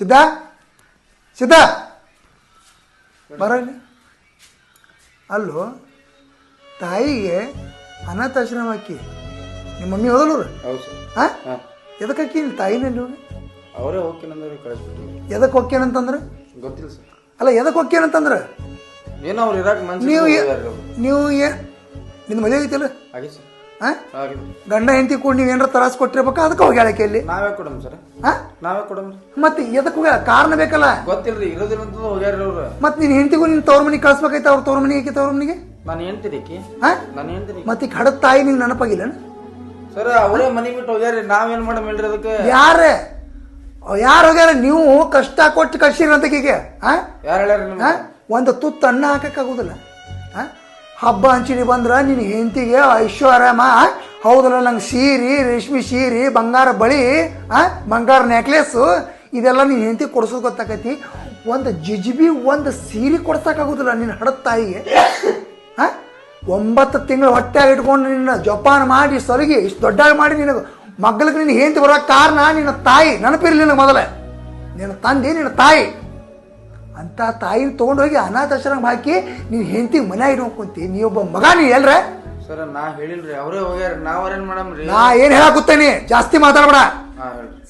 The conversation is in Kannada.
ಸಿದ್ಧ? ಸಿದ್ಧ? ಬರ ಇಲ್ಲಿ ಅಲ್ಲೋ ತಾಯಿಗೆ ಅನಾಥಾಶ್ರಮ ಅಕ್ಕಿ ನಿಮ್ಮ ಮಮ್ಮಿ ಹೋದಲ್ಲವ್ರು ಹೌದು ಸರ್. ಹಾಂ. ಎದಕ್ಕೆ ಅಕ್ಕಿ ನಿಮ್ಮ ತಾಯಿನಲ್ಲಿ ಹೋಗಿ? ಅವರೇ ಹೋಗ್ತೀನಂದ್ರೆ ಕಳಿಸ್ಬಿಟ್ಟು ಎದಕ್ಕೆ ಹೋಗ್ಯಾನಂತಂದ್ರೆ ಗೊತ್ತಿಲ್ಲ ಸರ್. ಅಲ್ಲ ಎದಕ್ಕೆ ಹೋಗ್ಯಾನಂತಂದ್ರೆ ಏನೋ ಅವ್ರು ಇರಾಕ್ ನೀವು ಮನ್ಸಿಗೆ ಏ- ನೀವು ಏ ನಿನ್ನ ಮದುವೆ ಐತಿಲ್ಲ ಆಗಿ ಸರ್. ಹಾಂ? ಆಗಿದೆ ಗಂಡ ಹೆಂಡತಿ ಕೂಡ ನೀವು ಏನಾರ ತರಾಸ್ ಕೊಟ್ಟಿರ್ಬೇಕು? ಅದಕ್ಕೆ ಹೋಗ್ಯಾಳಕ್ಕೆ ಇಲ್ಲಿ. ನಾವೇ ಕೊಡಮ್ ಸರ್. ಆ? ನಾವೇ ಕೊಡಮ್ ಮತ್ತೆ ಎದಕ್ಕೆ ಹೋಗ್ಯಾಳ ಕಾರಣ ಬೇಕಲ್ಲ? ಗೊತ್ತಿಲ್ರಿ ಇರೋದಿಲ್ಲ ಅಂತ ಹೋಗ್ಯಾರ ಅವ್ರು. ಮತ್ತೆ ನಿನ್ನ ಹೆಂಡತಿಗೂ ನಿನ್ನ ತವ್ರ ಮನಿಗೆ ಕಳ್ಸ್ಬೇಕೈತೆ ಅವ್ರ ತವ್ರ ಮನೆಗೆ ತವ್ರ ಮನೆಗೆ? ನಾನು ಹೇಳ್ತೀರಿಕಿ ಹಾಂ? ನಾನು ಹೇಳ್ತೀನಿ ಮತ್ತೆ ಕಡ ಹಡದ ತಾಯಿ ನಿಂಗೆ ನೆನಪಾಗಿಲ್ಲ ಸರ್ ಅವರೇ ಮನೆ ಬಿಟ್ಟು ಹೋಗ್ಯಾರ ನಾವೇನ್ ಮಾಡಮ್ ಹೇಳ್ರಿ ಅದಕ್ಕೆ? ಯಾರೇ? ಯಾರು ಹೋಗ್ಯಾರ? ನೀವು ಕಷ್ಟ ಕೊಟ್ಟು ಕಳ್ಸಿರಿ ಅಂತ ಈಗ ಆ? ಯಾರು ಹೇಳ್ಯಾರ ಆ? ನಿಮ್ಗೆ ಒಂದು ತುತ್ತು ಅನ್ನ ಹಾಕಕ್ಕಾಗುದಿಲ್ಲ ಆ? ಹಬ್ಬ ಹಂಚಿನಿ ಬಂದ್ರ ನಿನ್ನ ಹೆಂಡತಿಗೆ ಐಶ್ವರ್ಯಮ್ಮ ಹೌದಲ್ಲ, ನಂಗೆ ಸೀರೆ, ರೇಷ್ಮೆ ಸೀರೆ, ಬಂಗಾರ ಬಳಿ, ಆ? ಬಂಗಾರ ನೆಕ್ಲೆಸ್ಸು ಇದೆಲ್ಲ ನಿನ್ನ ಹೆಂಡತಿ ಕೊಡ್ಸೋದು ಗೊತ್ತಾಕೈತಿ. ಒಂದು ಜಿಜಿಬಿ, ಒಂದು ಸೀರೆ ಕೊಡ್ಸೋಕ್ಕಾಗೋದಿಲ್ಲ ನಿನ್ನ ಹಡದ ತಾಯಿಗೆ. ಹಾಂ ಒಂಬತ್ತು ತಿಂಗಳು ಹೊಟ್ಟೆಯಾಗಿ ಇಟ್ಕೊಂಡು ನಿನ್ನ ಜೋಪಾನ ಮಾಡಿ ಸೊರಗಿ ಇಷ್ಟು ದೊಡ್ಡಾಗಿ ಮಾಡಿ ನಿನಗೆ ಮಗ್ಳಿಗೆ ನಿನ್ನ ಹೆಂಡತಿ ಬರೋ ಕಾರಣ ನಿನ್ನ ತಾಯಿ ನೆನಪಿರಲಿ ನಿನಗೆ ಮೊದಲೇ. ನಿನ್ನ ತಂದೆ ನಿನ್ನ ತಾಯಿ. ಅಂತ ತಾಯಿನ ತೊಗೊಂಡೋಗಿ ಅನಾಥಾಶ್ರಮ ಹಾಕಿ ನೀವು ಹೆಂಡತಿ ಮನೆ ಇಡ್ಕೊಂತಿ ನೀ ಒಬ್ಬ ಮಗ ನೀ ಎಲ್ರ ಸರ್ ನಾ ಹೇಳಿಲ್ರಿ. ಅವರೇ ಹೋಗ್ಯಾರ ನಾವ್ ಏನ್ ಮಾಡಮ್ರಿ? ನಾ ಏನು ಹೇಳಾಕುತ್ತೇನೆ? ಜಾಸ್ತಿ ಮಾತಾಡ್ಬೇಡ.